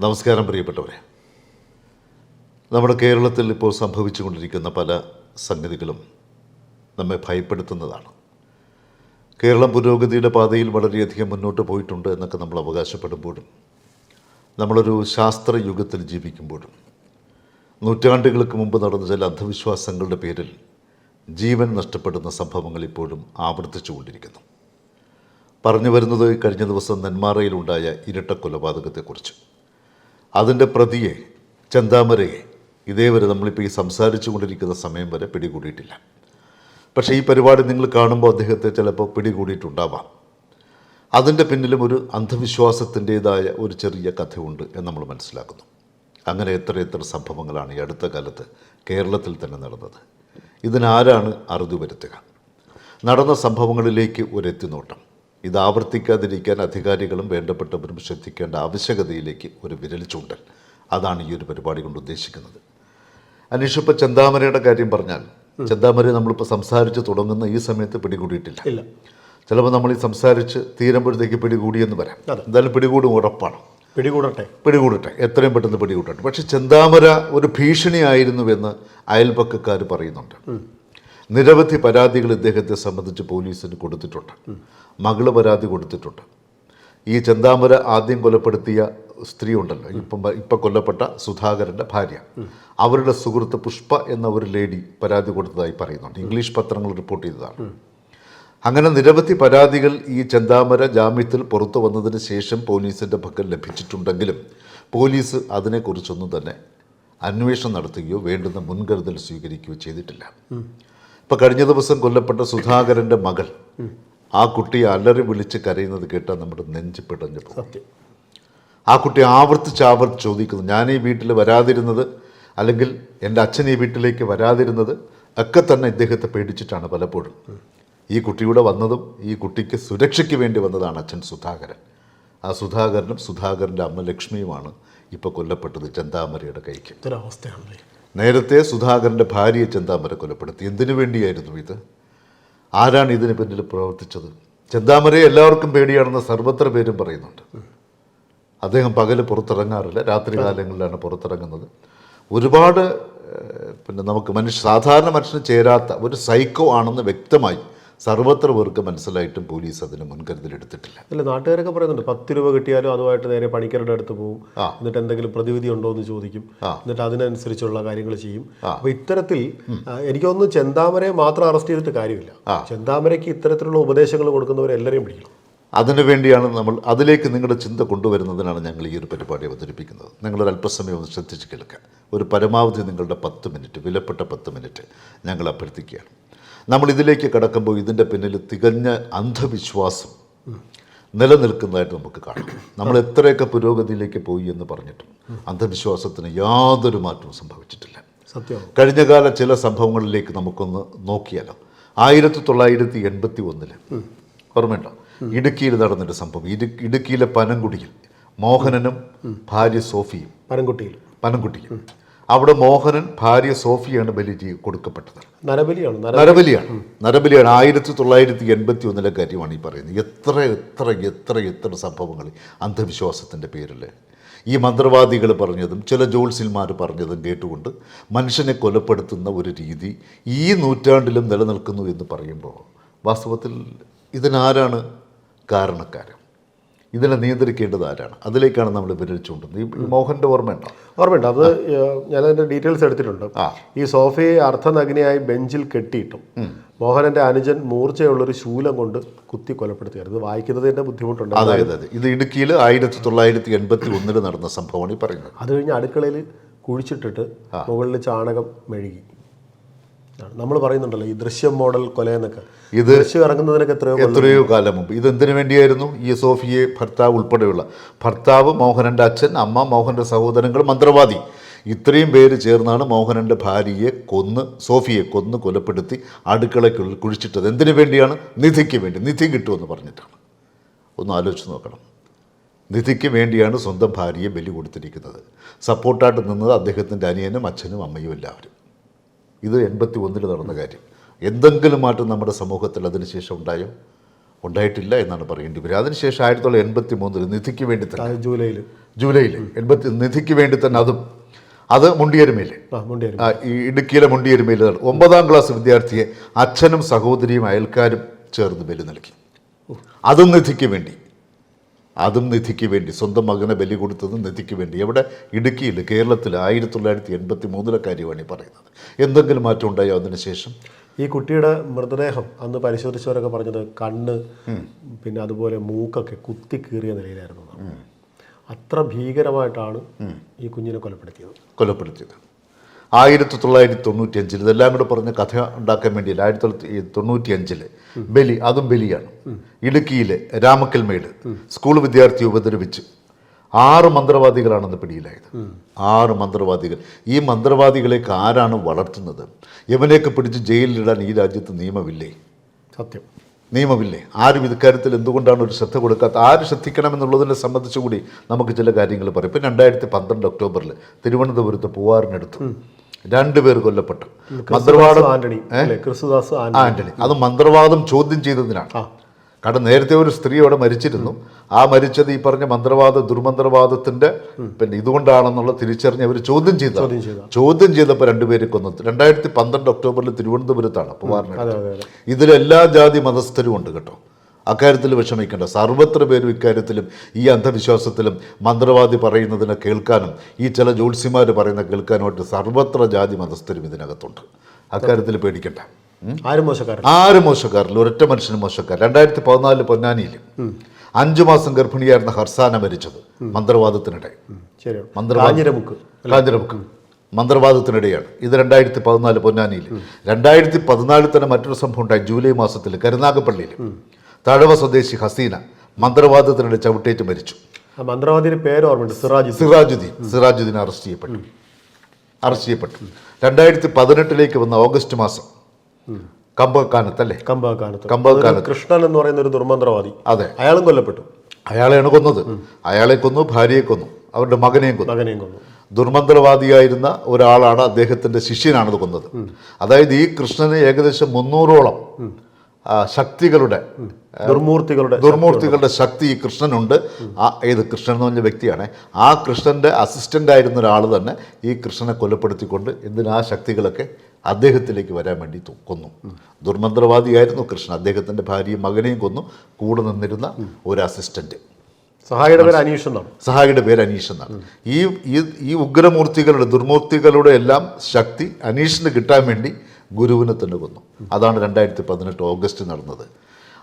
നമസ്കാരം പ്രിയപ്പെട്ടവരെ. നമ്മുടെ കേരളത്തിൽ ഇപ്പോൾ സംഭവിച്ചുകൊണ്ടിരിക്കുന്ന പല സംഗതികളും നമ്മെ ഭയപ്പെടുത്തുന്നതാണ്. കേരളം പുരോഗതിയുടെ പാതയിൽ വളരെയധികം മുന്നോട്ട് പോയിട്ടുണ്ട് എന്നൊക്കെ നമ്മൾ അവകാശപ്പെടുമ്പോഴും നമ്മളൊരു ശാസ്ത്രയുഗത്തിൽ ജീവിക്കുമ്പോഴും നൂറ്റാണ്ടുകൾക്ക് മുമ്പ് നടന്ന ചില അന്ധവിശ്വാസങ്ങളുടെ പേരിൽ ജീവൻ നഷ്ടപ്പെടുന്ന സംഭവങ്ങൾ ഇപ്പോഴും ആവർത്തിച്ചുകൊണ്ടിരിക്കുന്നു. പറഞ്ഞു വരുന്നത് കഴിഞ്ഞ ദിവസം നെന്മാറയിലുണ്ടായ ഇരട്ട കൊലപാതകത്തെക്കുറിച്ച് അതിന്റെ പ്രതിയെ ചെന്താമരയെ ഇതേവരെ നമ്മളിപ്പോൾ ഈ സംസാരിച്ചു കൊണ്ടിരിക്കുന്ന സമയം വരെ പിടികൂടിയിട്ടില്ല. പക്ഷേ ഈ പരിപാടി നിങ്ങൾ കാണുമ്പോൾ അദ്ദേഹത്തെ ചിലപ്പോൾ പിടികൂടിയിട്ടുണ്ടാവാം. അതിന്റെ പിന്നിലും ഒരു അന്ധവിശ്വാസത്തിന്റേതായ ഒരു ചെറിയ കഥയുണ്ട് എന്ന് നമ്മൾ മനസ്സിലാക്കുന്നു. അങ്ങനെ എത്ര എത്ര സംഭവങ്ങളാണ് ഈ അടുത്ത കാലത്ത് കേരളത്തിൽ തന്നെ നടന്നത്. ഇതിനാരാണ് അറുതി വരുത്തുക? നടന്ന സംഭവങ്ങളിലേക്ക് ഒരു എത്തിനോട്ടം ഇത് ആവർത്തിക്കാതിരിക്കാൻ അധികാരികളും വേണ്ടപ്പെട്ടവരും ശ്രദ്ധിക്കേണ്ട ആവശ്യകതയിലേക്ക് ഒരു വിരൽ ചൂണ്ടൽ. അതാണ് ഈ ഒരു പരിപാടി കൊണ്ട് ഉദ്ദേശിക്കുന്നത്. അനീഷ് ഇപ്പോൾ ചെന്താമരയുടെ കാര്യം പറഞ്ഞാൽ ചെന്താമരയെ നമ്മളിപ്പോൾ സംസാരിച്ച് തുടങ്ങുന്ന ഈ സമയത്ത് പിടികൂടിയിട്ടില്ല. ഇല്ല. ചിലപ്പോൾ നമ്മൾ ഈ സംസാരിച്ച് തീരുമ്പോഴത്തേക്ക് പിടികൂടിയെന്ന് വരാം. എന്തായാലും പിടികൂടും ഉറപ്പാണ്. പിടികൂടട്ടെ. പിടികൂടട്ടെ. എത്രയും പെട്ടെന്ന് പിടികൂടട്ടെ. പക്ഷേ ചെന്താമര ഒരു ഭീഷണിയായിരുന്നുവെന്ന് അയൽപക്കക്കാർ പറയുന്നുണ്ട്. നിരവധി പരാതികൾ ഇദ്ദേഹത്തെ സംബന്ധിച്ച് പോലീസിന് കൊടുത്തിട്ടുണ്ട്. മകൾ പരാതി കൊടുത്തിട്ടുണ്ട്. ഈ ചെന്താമര ആദ്യം കൊലപ്പെടുത്തിയ സ്ത്രീ ഉണ്ടല്ലോ ഇപ്പം ഇപ്പം കൊല്ലപ്പെട്ട സുധാകരന്റെ ഭാര്യ. അവരുടെ സുഹൃത്ത് പുഷ്പ എന്ന ഒരു ലേഡി പരാതി കൊടുത്തതായി പറയുന്നുണ്ട്. ഇംഗ്ലീഷ് പത്രങ്ങൾ റിപ്പോർട്ട് ചെയ്തതാണ്. അങ്ങനെ നിരവധി പരാതികൾ ഈ ചെന്താമര ജാമ്യത്തിൽ പുറത്തു വന്നതിന് ശേഷം പോലീസിന്റെ പക്കൽ ലഭിച്ചിട്ടുണ്ടെങ്കിലും പോലീസ് അതിനെക്കുറിച്ചൊന്നും തന്നെ അന്വേഷണം നടത്തുകയോ വേണ്ടുന്ന മുൻകരുതൽ സ്വീകരിക്കുകയോ ചെയ്തിട്ടില്ല. ഇപ്പം കഴിഞ്ഞ ദിവസം കൊല്ലപ്പെട്ട സുധാകരന്റെ മകൾ. ആ കുട്ടി അലറി വിളിച്ച് കരയുന്നത് കേട്ടാൽ നമ്മുടെ നെഞ്ച് പിടഞ്ഞു പോകും. സത്യം. ആ കുട്ടി ആവർത്തിച്ച് ആവർത്തിച്ച് ചോദിക്കുന്നു ഞാൻ ഈ വീട്ടിൽ വരാതിരുന്നത് അല്ലെങ്കിൽ എന്റെ അച്ഛൻ ഈ വീട്ടിലേക്ക് വരാതിരുന്നത് ഒക്കെ തന്നെ ഇദ്ദേഹത്തെ പേടിച്ചിട്ടാണ് പലപ്പോഴും. ഈ കുട്ടിയുടെ വന്നതും ഈ കുട്ടിക്ക് സുരക്ഷയ്ക്ക് വേണ്ടി വന്നതാണ് അച്ഛൻ സുധാകരൻ. ആ സുധാകരനും സുധാകരന്റെ അമ്മ ലക്ഷ്മിയുമാണ് ഇപ്പോൾ കൊല്ലപ്പെട്ടത് ചെന്താമരയുടെ കൈക്ക്. ഇതൊരവസ്ഥയാണല്ലേ? നേരത്തെ സുധാകരന്റെ ഭാര്യയെ ചെന്താമര കൊലപ്പെടുത്തി. എന്തിനു വേണ്ടിയായിരുന്നു ഇത്? ആരാണ് ഇതിന് പിന്നിൽ പ്രവർത്തിച്ചത്? ചെന്താമരയെ എല്ലാവർക്കും പേടിയാണെന്ന് സർവത്ര പേരും പറയുന്നുണ്ട്. അദ്ദേഹം പകൽ പുറത്തിറങ്ങാറില്ല. രാത്രി കാലങ്ങളിലാണ് പുറത്തിറങ്ങുന്നത്. ഒരുപാട് പിന്നെ നമുക്ക് മനുഷ്യ സാധാരണ മനുഷ്യന് ചേരാത്ത ഒരു സൈക്കോ ആണെന്ന് വ്യക്തമായി സർവത്ര പേർക്ക് മനസ്സിലായിട്ടും പോലീസ് അതിന് മുൻകരുതൽ എടുത്തിട്ടില്ല. അല്ല നാട്ടുകാരൊക്കെ പറയുന്നുണ്ട് പത്ത് രൂപ കിട്ടിയാലും അതുമായിട്ട് നേരെ പണിക്കരുടെ അടുത്ത് പോകും എന്നിട്ട് എന്തെങ്കിലും പ്രതിവിധി ഉണ്ടോ എന്ന് ചോദിക്കും. എന്നിട്ട് അതിനനുസരിച്ചുള്ള കാര്യങ്ങൾ ചെയ്യും. അപ്പൊ ഇത്തരത്തിൽ എനിക്കൊന്ന് ചെന്താമരയെ മാത്രം അറസ്റ്റ് ചെയ്തിട്ട് കാര്യമില്ല. ചെന്താമരയ്ക്ക് ഇത്തരത്തിലുള്ള ഉപദേശങ്ങൾ കൊടുക്കുന്നവരെല്ലാവരെയും പിടിക്കണം. അതിനു വേണ്ടിയാണ് നമ്മൾ അതിലേക്ക് നിങ്ങളുടെ ചിന്ത കൊണ്ടുവരുന്നതിനാണ് ഞങ്ങൾ ഈ ഒരു പരിപാടി അവതരിപ്പിക്കുന്നത്. നിങ്ങളൊരു അല്പസമയം ഒന്ന് ശ്രദ്ധിച്ച് കേൾക്കുക. ഒരു പരമാവധി നിങ്ങളുടെ പത്ത് മിനിറ്റ് വിലപ്പെട്ട പത്ത് മിനിറ്റ് ഞങ്ങൾ അഭ്യർത്ഥിക്കുകയാണ്. നമ്മൾ ഇതിലേക്ക് കടക്കുമ്പോൾ ഇതിന്റെ പിന്നിൽ തികഞ്ഞ അന്ധവിശ്വാസം നിലനിൽക്കുന്നതായിട്ട് നമുക്ക് കാണാം. നമ്മൾ എത്രയൊക്കെ പുരോഗതിയിലേക്ക് പോയി എന്ന് പറഞ്ഞിട്ടും അന്ധവിശ്വാസത്തിന് യാതൊരു മാറ്റവും സംഭവിച്ചിട്ടില്ല. സത്യമാണ് കഴിഞ്ഞകാല ചില സംഭവങ്ങളിലേക്ക് നമുക്കൊന്ന് നോക്കിയാലോ. ആയിരത്തി തൊള്ളായിരത്തി എൺപത്തി ഒന്നിൽ ഓർമ്മയുണ്ടോ ഇടുക്കിയിൽ നടന്നൊരു സംഭവം. ഇടു ഇടുക്കിയിലെ പനംകുടിയിൽ മോഹനനും ഭാര്യ സോഫിയും പനംകുട്ടിയിൽ പനംകുട്ടിയും അവിടെ മോഹനൻ ഭാര്യ സോഫിയാണ് ബലി കൊടുക്കപ്പെട്ടത്. നരബലിയാണ് നരബലിയാണ് നരബലിയാണ്. ആയിരത്തി തൊള്ളായിരത്തി എൺപത്തി ഒന്നിലെ കാര്യമാണ് ഈ പറയുന്നത്. എത്ര എത്ര എത്ര എത്ര സംഭവങ്ങൾ അന്ധവിശ്വാസത്തിന്റെ പേരിൽ ഈ മന്ത്രവാദികൾ പറഞ്ഞതും ചില ജോത്സ്യന്മാർ പറഞ്ഞതും കേട്ടുകൊണ്ട് മനുഷ്യനെ കൊലപ്പെടുത്തുന്ന ഒരു രീതി ഈ നൂറ്റാണ്ടിലും നിലനിൽക്കുന്നു എന്ന് പറയുമ്പോൾ വാസ്തവത്തിൽ ഇതിനാരാണ് കാരണക്കാരൻ? ഇതിനെ നിയന്ത്രിക്കേണ്ടത് ആരാണ്? അതിലേക്കാണ് നമ്മൾ വിരലിച്ചുകൊണ്ടുന്നത് ഈ മോഹന്റെ ഓർമ്മയുണ്ടോ ഓർമ്മയുണ്ട്. അത് ഞാനതിന്റെ ഡീറ്റെയിൽസ് എടുത്തിട്ടുണ്ട്. ഈ സോഫയെ അർത്ഥനഗ്നിയായി ബെഞ്ചിൽ കെട്ടിയിട്ടും മോഹനന്റെ അനുജൻ മൂർച്ചയുള്ളൊരു ശൂലം കൊണ്ട് കുത്തി കൊലപ്പെടുത്തിയായിരുന്നു. വായിക്കുന്നത് വായിക്കുന്നതിന്റെ ബുദ്ധിമുട്ടുണ്ട് അതെ അതെ ഇത് ഇടുക്കിയിൽ ആയിരത്തി തൊള്ളായിരത്തി എൺപത്തി ഒന്നിൽ നടന്ന സംഭവമാണ് ഈ പറയുന്നത്. അത് കഴിഞ്ഞ് അടുക്കളയിൽ കുഴിച്ചിട്ടിട്ട് മുകളിൽ ചാണകം മെഴുകി. നമ്മൾ പറയുന്നുണ്ടല്ലോ ഈ ദൃശ്യം മോഡൽ കൊല എന്നൊക്കെ ഇത് ദൃശ്യം ഇറങ്ങുന്നതിനൊക്കെ എത്രയോ എത്രയോ കാലം മുമ്പ്. ഇതെന്തിനു വേണ്ടിയായിരുന്നു? ഈ സോഫിയെ ഭർത്താവ് ഉൾപ്പെടെയുള്ള. ഭർത്താവ് മോഹനന്റെ അച്ഛൻ അമ്മ മോഹന്റെ സഹോദരങ്ങൾ മന്ത്രവാദി. ഇത്രയും പേര് ചേർന്നാണ് മോഹനന്റെ ഭാര്യയെ കൊന്ന് സോഫിയെ കൊന്ന് കൊലപ്പെടുത്തി അടുക്കളയ്ക്കുള്ളിൽ കുഴിച്ചിട്ടത്. എന്തിനു വേണ്ടിയാണ്? നിധിക്ക് വേണ്ടി. നിധി കിട്ടുമെന്ന് പറഞ്ഞിട്ടാണ്. ഒന്ന് ആലോചിച്ച് നോക്കണം. നിധിക്ക് വേണ്ടിയാണ് സ്വന്തം ഭാര്യയെ ബലി കൊടുത്തിരിക്കുന്നത്. സപ്പോർട്ടായിട്ട് നിന്നത് അദ്ദേഹത്തിന്റെ അനിയനും അച്ഛനും അമ്മയും എല്ലാവരും. ഇത് എൺപത്തി ഒന്നിൽ നടന്ന കാര്യം. എന്തെങ്കിലും മാറ്റം നമ്മുടെ സമൂഹത്തിൽ അതിനുശേഷം ഉണ്ടായോ? ഉണ്ടായിട്ടില്ല എന്നാണ് പറയേണ്ടി വരിക. അതിനുശേഷം ആയിരത്തി തൊള്ളായിരത്തി എൺപത്തി മൂന്നിൽ നിധിക്ക് വേണ്ടി തന്നെ. ജൂലൈയിൽ ജൂലൈയിൽ. എൺപത്തി നിധിക്ക് വേണ്ടി തന്നെ അതും. അത് മുണ്ടിയരുമയിൽ ഈ ഇടുക്കിയിലെ മുണ്ടിയരുമയിൽ. ഒമ്പതാം ക്ലാസ് വിദ്യാർത്ഥിയെ അച്ഛനും സഹോദരിയും അയൽക്കാരും ചേർന്ന് ബലി നൽകി. അതും നിധിക്ക് വേണ്ടി. അതും നിധിക്ക് വേണ്ടി സ്വന്തം മകനെ ബലി കൊടുത്തതും നിധിക്ക് വേണ്ടി. എവിടെ? ഇടുക്കിയിൽ കേരളത്തിൽ ആയിരത്തി തൊള്ളായിരത്തി എൺപത്തി മൂന്നിലെ കാര്യമാണ് ഈ പറയുന്നത്. എന്തെങ്കിലും മാറ്റം ഉണ്ടായോ അതിനുശേഷം ഈ കുട്ടിയുടെ മൃതദേഹം അന്ന് പരിശോധിച്ചവരൊക്കെ പറഞ്ഞത് കണ്ണ് പിന്നെ അതുപോലെ മൂക്കൊക്കെ കുത്തി കീറിയ നിലയിലായിരുന്നു. അത്ര ഭീകരമായിട്ടാണ് ഈ കുഞ്ഞിനെ കൊലപ്പെടുത്തിയത്. കൊലപ്പെടുത്തിയത്. ആയിരത്തി തൊള്ളായിരത്തി തൊണ്ണൂറ്റി അഞ്ചിൽ ഇതെല്ലാം കൂടെ പറഞ്ഞ കഥ ഉണ്ടാക്കാൻ വേണ്ടിയില്ല. ആയിരത്തി തൊള്ളായിരത്തി തൊണ്ണൂറ്റി അഞ്ചിൽ ബലി അതും ബലിയാണ്. ഇടുക്കിയിലെ രാമക്കൽമേട് സ്കൂൾ വിദ്യാർത്ഥി ഉപദ്രവിച്ച് ആറ് മന്ത്രവാദികളാണെന്ന് പിടിയിലായത്. ആറ് മന്ത്രവാദികൾ. ഈ മന്ത്രവാദികളെയൊക്കെ ആരാണ് വളർത്തുന്നത്? ഇവനെയൊക്കെ പിടിച്ച് ജയിലിലിടാൻ ഈ രാജ്യത്ത് നിയമമില്ലേ? സത്യം. നിയമമില്ലേ? ആരും ഇക്കാര്യത്തിൽ എന്തുകൊണ്ടാണ് ഒരു ശ്രദ്ധ കൊടുക്കാത്ത? ആര് ശ്രദ്ധിക്കണമെന്നുള്ളതിനെ സംബന്ധിച്ചുകൂടി നമുക്ക് ചില കാര്യങ്ങൾ പറയും. ഇപ്പം രണ്ടായിരത്തി പന്ത്രണ്ട് ഒക്ടോബറിൽ തിരുവനന്തപുരത്ത് പൂവാറിനടുത്ത് രണ്ടുപേർ കൊല്ലപ്പെട്ടു. മന്ത്രവാദം ആന്റണി ക്രിസ്തുദാസ് ആന്റണി. അത് മന്ത്രവാദം ചോദ്യം ചെയ്തതിനാണ്. കാരണം നേരത്തെ ഒരു സ്ത്രീ അവിടെ മരിച്ചിരുന്നു. ആ മരിച്ചത് ഈ പറഞ്ഞ മന്ത്രവാദ ദുർമന്ത്രവാദത്തിന്റെ പിന്നെ ഇതുകൊണ്ടാണെന്നുള്ള തിരിച്ചറിഞ്ഞ് അവർ ചോദ്യം ചെയ്ത ചോദ്യം ചെയ്ത ചോദ്യം ചെയ്തപ്പോൾ രണ്ടുപേരെ കൊന്നു രണ്ടായിരത്തി പന്ത്രണ്ട് ഒക്ടോബറിൽ തിരുവനന്തപുരത്താണ് അതെ ഇതിൽ എല്ലാ ജാതി മതസ്ഥരും ഉണ്ട് കേട്ടോ. അക്കാര്യത്തിൽ വിഷമിക്കേണ്ട. സർവത്ര പേരും ഇക്കാര്യത്തിലും ഈ അന്ധവിശ്വാസത്തിലും മന്ത്രവാദി പറയുന്നതിനെ കേൾക്കാനും ഈ ചില ജ്യോത്സ്യമാർ പറയുന്ന കേൾക്കാനുമായിട്ട് സർവത്ര ജാതി മതസ്ഥരും ഇതിനകത്തുണ്ട്. അക്കാര്യത്തിൽ പേടിക്കണ്ട. ആരും മോശക്കാരൻ ആരും മോശക്കാരില്ല. ഒരൊറ്റ മനുഷ്യനും മോശക്കാരൻ രണ്ടായിരത്തി പതിനാലിൽ പൊന്നാനിയിൽ അഞ്ചു മാസം ഗർഭിണിയായിരുന്ന ഹർസാന മരിച്ചത് മന്ത്രവാദത്തിനിടെ. കാഞ്ഞിരമുക്ക്. മന്ത്രവാദത്തിനിടെയാണ്. ഇത് രണ്ടായിരത്തി പതിനാല് പൊന്നാനിയിൽ രണ്ടായിരത്തി പതിനാലിൽ തന്നെ മറ്റൊരു സംഭവം ഉണ്ടായി. ജൂലൈ മാസത്തിൽ കരുനാഗപ്പള്ളിയിൽ തഴവ സ്വദേശി ഹസീന മന്ത്രവാദത്തിനിടെ ചവിട്ടേറ്റ് മരിച്ചു. മന്ത്രവാദിയുടെ പേര് ഓർമ്മയുണ്ട് സിറാജ് സിറാജുദ്ദീൻ. സിറാജുദ്ദീൻ അറസ്റ്റ് ചെയ്യപ്പെട്ടു. അറസ്റ്റ് ചെയ്യപ്പെട്ടു. രണ്ടായിരത്തി പതിനെട്ടിലേക്ക് വന്ന ഓഗസ്റ്റ് മാസം കമ്പകാനത്തല്ലേ കമ്പകാനത്ത്. കമ്പകാനത്ത്. കൃഷ്ണൻ എന്ന് പറയുന്ന ഒരു ദുർമന്ത്രവാദി. അതെ. അയാളും കൊല്ലപ്പെട്ടു. അയാളെയാണ് കൊന്നത്. അയാളെ കൊന്നു ഭാര്യയെ കൊന്നു അവരുടെ മകനെയും കൊന്നു. മകനെയും കൊന്നു. ദുർമന്ത്രവാദിയായിരുന്ന ഒരാളാണ് അദ്ദേഹത്തിന്റെ ശിഷ്യനാണത് കൊന്നത്. അതായത് ഈ കൃഷ്ണന് ഏകദേശം മുന്നൂറോളം ശക്തികളുടെ ദുർമൂർത്തികളുടെ ദുർമൂർത്തികളുടെ ശക്തി ഈ കൃഷ്ണനുണ്ട്. ആ ഏത് കൃഷ്ണൻ എന്ന് പറഞ്ഞ വ്യക്തിയാണ്. ആ കൃഷ്ണന്റെ അസിസ്റ്റന്റ് ആയിരുന്ന ഒരാൾ തന്നെ ഈ കൃഷ്ണനെ കൊലപ്പെടുത്തിക്കൊണ്ട് എന്തിനാ ആ ശക്തികളൊക്കെ അദ്ദേഹത്തിലേക്ക് വരാൻ വേണ്ടി കൊന്നു. ദുർമന്ത്രവാദിയായിരുന്നു കൃഷ്ണൻ. അദ്ദേഹത്തിന്റെ ഭാര്യയും മകനെയും കൊന്നു. കൂടെ നിന്നിരുന്ന ഒരു അസിസ്റ്റന്റ് സഹായിയുടെ പേര് അനീഷ് എന്നാണ്. സഹായിയുടെ പേര് അനീഷ് എന്നാണ്. ഈ ഈ ഉഗ്രമൂർത്തികളുടെ ദുർമൂർത്തികളുടെ എല്ലാം ശക്തി അനീഷിന് കിട്ടാൻ വേണ്ടി ഗുരുവിനെ തന്നെ കൊന്നു. അതാണ് രണ്ടായിരത്തി പതിനെട്ട് ഓഗസ്റ്റ് നടന്നത്.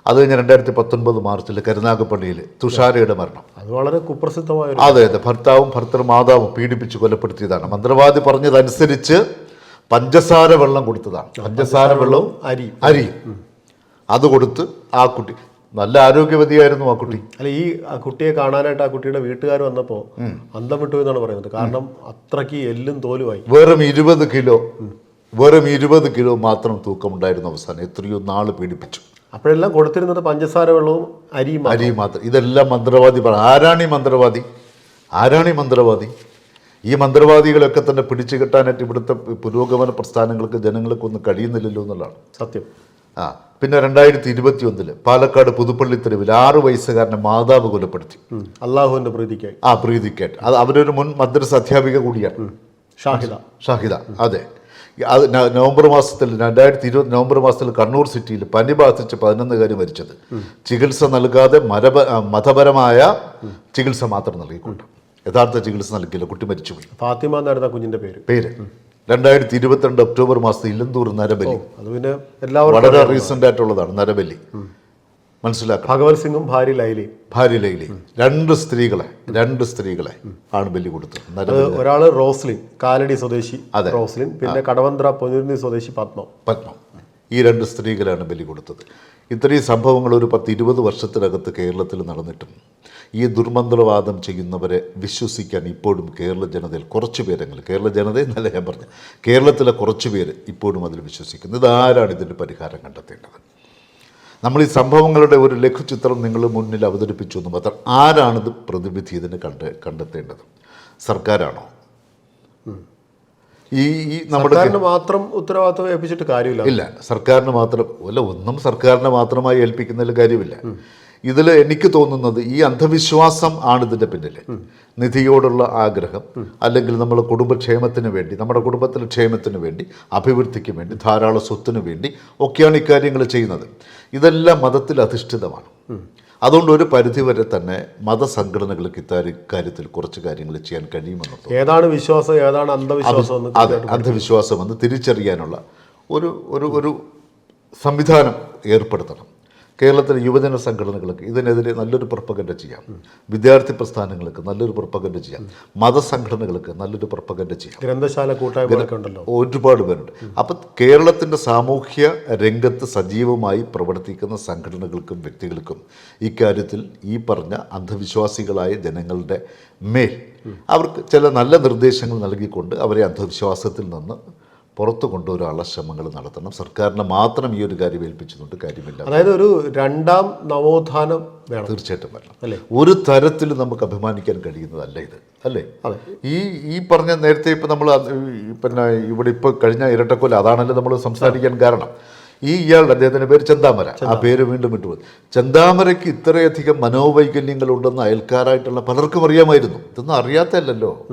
അത് കഴിഞ്ഞ് രണ്ടായിരത്തി പത്തൊൻപത് മാർച്ചിൽ കരുനാഗപ്പള്ളിയിൽ തുഷാരയുടെ മരണം. അത് വളരെ കുപ്രസിദ്ധമായ അതെ അതെ. ഭർത്താവും ഭർത്തൃ മാതാവും പീഡിപ്പിച്ച് കൊലപ്പെടുത്തിയതാണ്. മന്ത്രവാദി പറഞ്ഞതനുസരിച്ച് പഞ്ചസാര വെള്ളം കൊടുത്തതാണ്. പഞ്ചസാര വെള്ളവും അരി അരി അത് കൊടുത്ത് ആ കുട്ടി നല്ല ആരോഗ്യവതിയായിരുന്നു ആ കുട്ടി. അല്ല ഈ ആ കുട്ടിയെ കാണാനായിട്ട് ആ കുട്ടിയുടെ വീട്ടുകാർ വന്നപ്പോൾ അന്തം വിട്ടു എന്നാണ് പറയുന്നത്. കാരണം അത്രയ്ക്ക് എല്ലും തോലുമായി വെറും ഇരുപത് കിലോ വെറും ഇരുപത് കിലോ മാത്രം തൂക്കമുണ്ടായിരുന്നു അവസാനം. എത്രയോ നാൾ പീഡിപ്പിച്ചു. അപ്പോഴെല്ലാം കൊടുത്തിരുന്നത് പഞ്ചസാര വെള്ളവും അരിയും മാത്രം. അരി മാത്രം. ഇതെല്ലാം മന്ത്രവാദി പറ ആരാണ് ഈ മന്ത്രവാദി? ആരാണ് ഈ മന്ത്രവാദി? ഈ മന്ത്രവാദികളൊക്കെ തന്നെ പിടിച്ചു കെട്ടാനായിട്ട് ഇവിടുത്തെ പുരോഗമന പ്രസ്ഥാനങ്ങൾക്ക് ജനങ്ങൾക്ക് ഒന്നും കഴിയുന്നില്ലല്ലോ എന്നുള്ളതാണ്. സത്യം. ആ പിന്നെ രണ്ടായിരത്തി ഇരുപത്തി ഒന്നിൽ പാലക്കാട് പുതുപ്പള്ളി തെരുവിൽ ആറ് വയസ്സുകാരനെ മാതാവ് കൊലപ്പെടുത്തി. അള്ളാഹുവിന്റെ പ്രീതിക്കായി. ആ പ്രീതിക്കായിട്ട്. അത് അവരൊരു മുൻ മദ്രസ അധ്യാപിക കൂടിയാണ്. ഷാഹിദ. ഷാഹിദ. അതെ. അത് നവംബർ മാസത്തിൽ രണ്ടായിരത്തി ഇരുപത് നവംബർ മാസത്തിൽ കണ്ണൂർ സിറ്റിയിൽ പനി ബാധിച്ച് പതിനൊന്നുകാരി മരിച്ചത്. ചികിത്സ നൽകാതെ മരപ മതപരമായ ചികിത്സ മാത്രം നൽകിക്കൊണ്ട്. യഥാർത്ഥ ചികിത്സ നൽകിയില്ല കുട്ടി മരിച്ചുപോയി. ഫാത്തിമ എന്നായിരുന്നു കുഞ്ഞിന്റെ പേര്. പേര്. രണ്ടായിരത്തി ഇരുപത്തിരണ്ട് ഒക്ടോബർ മാസത്തിൽ ഇല്ലന്തൂർ നരബലി. അത് പിന്നെ വളരെ റീസെന്റ് ആയിട്ടുള്ളതാണ് നരബലി. മനസ്സിലാക്കണം. ഭഗവത് സിംഗും ഭാര്യ ലൈലി ഭാര്യ ലൈലി രണ്ട് സ്ത്രീകളെ രണ്ട് സ്ത്രീകളെ ആണ് ബലി കൊടുത്തത്. ഒരാൾ റോസ്ലിൻ കാലടി സ്വദേശി അതെ. റോസ്ലിൻ പിന്നെ കടവന്ത്ര പൊന്നുരുന്നി സ്വദേശി പത്മം. പത്മം. ഈ രണ്ട് സ്ത്രീകളാണ് ബലി കൊടുത്തത്. ഇത്രയും സംഭവങ്ങൾ ഒരു പത്ത് ഇരുപത് വർഷത്തിനകത്ത് കേരളത്തിൽ നടന്നിട്ടും ഈ ദുർമന്ത്രവാദം ചെയ്യുന്നവരെ വിശ്വസിക്കാൻ ഇപ്പോഴും കേരള ജനതയിൽ കുറച്ച് പേരെങ്കിലും കേരള ജനത എന്നല്ല ഞാൻ പറഞ്ഞു കേരളത്തിലെ കുറച്ച് പേര് ഇപ്പോഴും അതിൽ വിശ്വസിക്കുന്നു. ഇതാരാണ് ഇതിന്റെ പരിഹാരം കണ്ടെത്തേണ്ടത്? നമ്മൾ ഈ സംഭവങ്ങളുടെ ഒരു ലഘുചിത്രം നിങ്ങൾ മുന്നിൽ അവതരിപ്പിച്ചു എന്ന് മാത്രം. ആരാണിത് പ്രതിവിധി ഇതിന് കണ്ട് കണ്ടെത്തേണ്ടത്? സർക്കാരാണോ? ഈ ഈ നമ്മുടെ മാത്രം ഉത്തരവാദിത്വം ഏൽപ്പിച്ചിട്ട് കാര്യമില്ല. ഇല്ല സർക്കാരിന് മാത്രം അല്ല ഒന്നും സർക്കാരിനെ മാത്രമായി ഏൽപ്പിക്കുന്നതിൽ കാര്യമില്ല. ഇതിൽ എനിക്ക് തോന്നുന്നത് ഈ അന്ധവിശ്വാസം ആണ് ഇതിന്റെ പിന്നിൽ നിധിയോടുള്ള ആഗ്രഹം അല്ലെങ്കിൽ നമ്മൾ കുടുംബക്ഷേമത്തിന് വേണ്ടി നമ്മുടെ കുടുംബത്തിലെ ക്ഷേമത്തിന് വേണ്ടി അഭിവൃദ്ധിക്ക് വേണ്ടി ധാരാളം സ്വത്തിന് വേണ്ടി ഒക്കെയാണ് ഇക്കാര്യങ്ങൾ ചെയ്യുന്നത്. ഇതെല്ലാം മതത്തിൽ അധിഷ്ഠിതമാണ്. അതുകൊണ്ട് ഒരു പരിധിവരെ തന്നെ മതസംഘടനകൾക്ക് ഇത്താര്യ കാര്യത്തിൽ കുറച്ച് കാര്യങ്ങൾ ചെയ്യാൻ കഴിയുമെന്ന് ഏതാണ് വിശ്വാസം ഏതാണ് അന്ധവിശ്വാസം അതെ അന്ധവിശ്വാസം എന്ന് തിരിച്ചറിയാനുള്ള ഒരു ഒരു ഒരു സംവിധാനം ഏർപ്പെടുത്തണം. കേരളത്തിലെ യുവജന സംഘടനകൾക്ക് ഇതിനെതിരെ നല്ലൊരു പ്രപ്പകണ്ട ചെയ്യാം. വിദ്യാർത്ഥി പ്രസ്ഥാനങ്ങൾക്ക് നല്ലൊരു പ്രപ്പകണ്ട ചെയ്യാം. മതസംഘടനകൾക്ക് നല്ലൊരു പ്രപ്പകണ്ട ചെയ്യാം. ഗ്രന്ഥശാല ഉണ്ടല്ലോ. ഒരുപാട് പേരുണ്ട്. അപ്പം കേരളത്തിന്റെ സാമൂഹ്യ രംഗത്ത് സജീവമായി പ്രവർത്തിക്കുന്ന സംഘടനകൾക്കും വ്യക്തികൾക്കും ഇക്കാര്യത്തിൽ ഈ പറഞ്ഞ അന്ധവിശ്വാസികളായ ജനങ്ങളുടെ മേൽ അവർക്ക് ചില നല്ല നിർദ്ദേശങ്ങൾ നൽകിക്കൊണ്ട് അവരെ അന്ധവിശ്വാസത്തിൽ നിന്ന് പുറത്തു കൊണ്ടുവരാനുള്ള ശ്രമങ്ങൾ നടത്തണം. സർക്കാരിനെ മാത്രം ഈ ഒരു കാര്യം ഏൽപ്പിച്ചുകൊണ്ട് കാര്യമില്ല. അതായത് ഒരു രണ്ടാം നവോത്ഥാനം വേണം. തീർച്ചയായിട്ടും വരണം. അല്ലേ? ഒരു തരത്തിലും നമുക്ക് അഭിമാനിക്കാൻ കഴിയുന്നതല്ല ഇത്. അല്ലേ? അതെ. ഈ ഈ പറഞ്ഞ നേരത്തെ ഇപ്പം നമ്മൾ പിന്നെ ഇവിടെ ഇപ്പോൾ കഴിഞ്ഞ ഇരട്ടക്കൊല അതാണല്ലോ നമ്മൾ സംസാരിക്കാൻ കാരണം. ഈ ഇയാളുടെ അദ്ദേഹത്തിന്റെ പേര് ചന്താമര. ആ പേര് വീണ്ടും വിട്ടുപോയി ചന്താമരയ്ക്ക് ഇത്രയധികം മനോവൈകല്യങ്ങളുണ്ടെന്ന് അയൽക്കാരായിട്ടുള്ള പലർക്കും അറിയാമായിരുന്നു. ഇതൊന്നും അറിയാത്തല്ലോ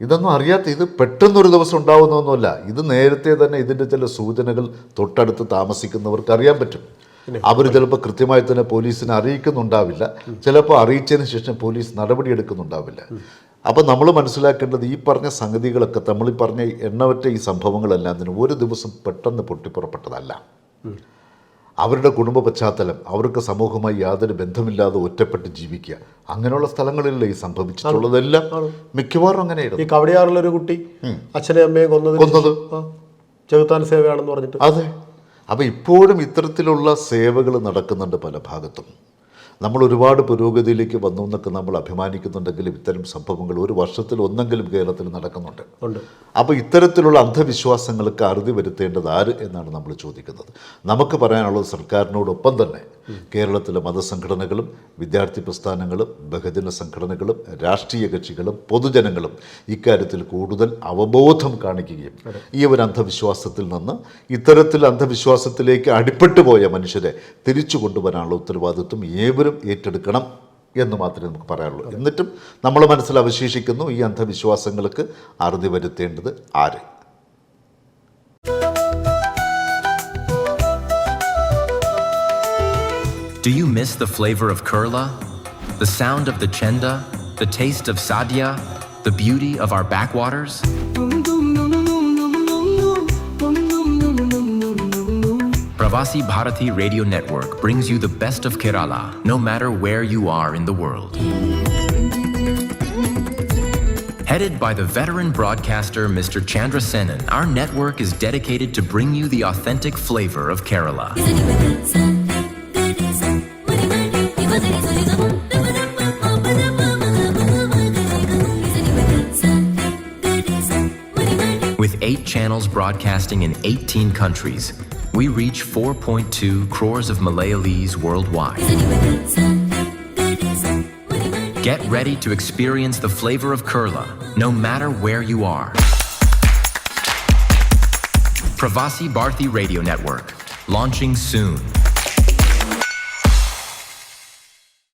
ഇതൊന്നും അറിയാത്ത ഇത് പെട്ടെന്നൊരു ദിവസം ഉണ്ടാവുന്നൊന്നുമല്ല ഇത് നേരത്തെ തന്നെ ഇതിന്റെ ചില സൂചനകൾ തൊട്ടടുത്ത് താമസിക്കുന്നവർക്ക് അറിയാൻ പറ്റും. അവർ ചിലപ്പോൾ കൃത്യമായി തന്നെ പോലീസിനെ അറിയിക്കുന്നുണ്ടാവില്ല. ചിലപ്പോൾ അറിയിച്ചതിന് ശേഷം പോലീസ് നടപടിയെടുക്കുന്നുണ്ടാവില്ല. അപ്പം നമ്മൾ മനസ്സിലാക്കേണ്ടത് ഈ പറഞ്ഞ സംഗതികളൊക്കെ നമ്മൾ ഈ പറഞ്ഞ എണ്ണവറ്റ ഈ സംഭവങ്ങളെല്ലാം തന്നെ ഒരു ദിവസം പെട്ടെന്ന് പൊട്ടിപ്പുറപ്പെട്ടതല്ല. അവരുടെ കുടുംബ പശ്ചാത്തലം അവർക്ക് സമൂഹമായി യാതൊരു ബന്ധമില്ലാതെ ഒറ്റപ്പെട്ട് ജീവിക്കുക. അങ്ങനെയുള്ള സ്ഥലങ്ങളിലല്ലേ ഈ സംഭവിച്ചിട്ടുള്ളതെല്ലാം മിക്കവാറും അങ്ങനെയായിരുന്നു. ഈ കവടിയാറിലൊരു കുട്ടി അച്ഛനെ അമ്മയെ കൊന്നത്? കൊന്നത്. ചെകുത്താൻ സേവയാണെന്ന് പറഞ്ഞിട്ട്. അതെ. അപ്പോൾ ഇപ്പോഴും ഇത്തരത്തിലുള്ള സേവകൾ നടക്കുന്നുണ്ട് പല ഭാഗത്തും. നമ്മൾ ഒരുപാട് പുരോഗതിയിലേക്ക് വന്നു എന്നൊക്കെ നമ്മൾ അഭിമാനിക്കുന്നുണ്ടെങ്കിലും ഇത്തരം സംഭവങ്ങൾ ഒരു വർഷത്തിൽ ഒന്നെങ്കിലും കേരളത്തിൽ നടക്കുന്നുണ്ട്. അപ്പോൾ ഇത്തരത്തിലുള്ള അന്ധവിശ്വാസങ്ങൾക്ക് അറുതി വരുത്തേണ്ടത് ആര് എന്നാണ് നമ്മൾ ചോദിക്കുന്നത്. നമുക്ക് പറയാനുള്ളത് സർക്കാരിനോടൊപ്പം തന്നെ കേരളത്തിലെ മതസംഘടനകളും വിദ്യാർത്ഥി പ്രസ്ഥാനങ്ങളും ബഹുജന സംഘടനകളും രാഷ്ട്രീയ കക്ഷികളും പൊതുജനങ്ങളും ഇക്കാര്യത്തിൽ കൂടുതൽ അവബോധം കാണിക്കുകയും ഈ ഒരു അന്ധവിശ്വാസത്തിൽ നിന്ന് ഇത്തരത്തിൽ അന്ധവിശ്വാസത്തിലേക്ക് അടിപ്പെട്ടു പോയ മനുഷ്യരെ തിരിച്ചു കൊണ്ടുവരാനുള്ള ഉത്തരവാദിത്വം ഏവരും ഏറ്റെടുക്കണം എന്ന് മാത്രമേ നമുക്ക് പറയാനുള്ളൂ എന്നിട്ടും നമ്മൾ മനസ്സിൽ അവശേഷിക്കുന്നു ഈ അന്ധവിശ്വാസങ്ങൾക്ക് അറുതി വരുത്തേണ്ടത് ആര് Do you miss the flavor of Kurla? The sound of the chenda? The taste of sadhya? The beauty of our backwaters? Pravasi Bharati Radio Network brings you the best of Kerala, no matter where you are in the world. Headed by the veteran broadcaster Mr. Chandra Senan, our network is dedicated to bring you the authentic flavor of Kerala. With eight channels broadcasting in 18 countries, we reach 4.2 crores of Malayalees worldwide. Get ready to experience the flavor of Kerala, no matter where you are. Pravasi Bharti Radio Network, launching soon.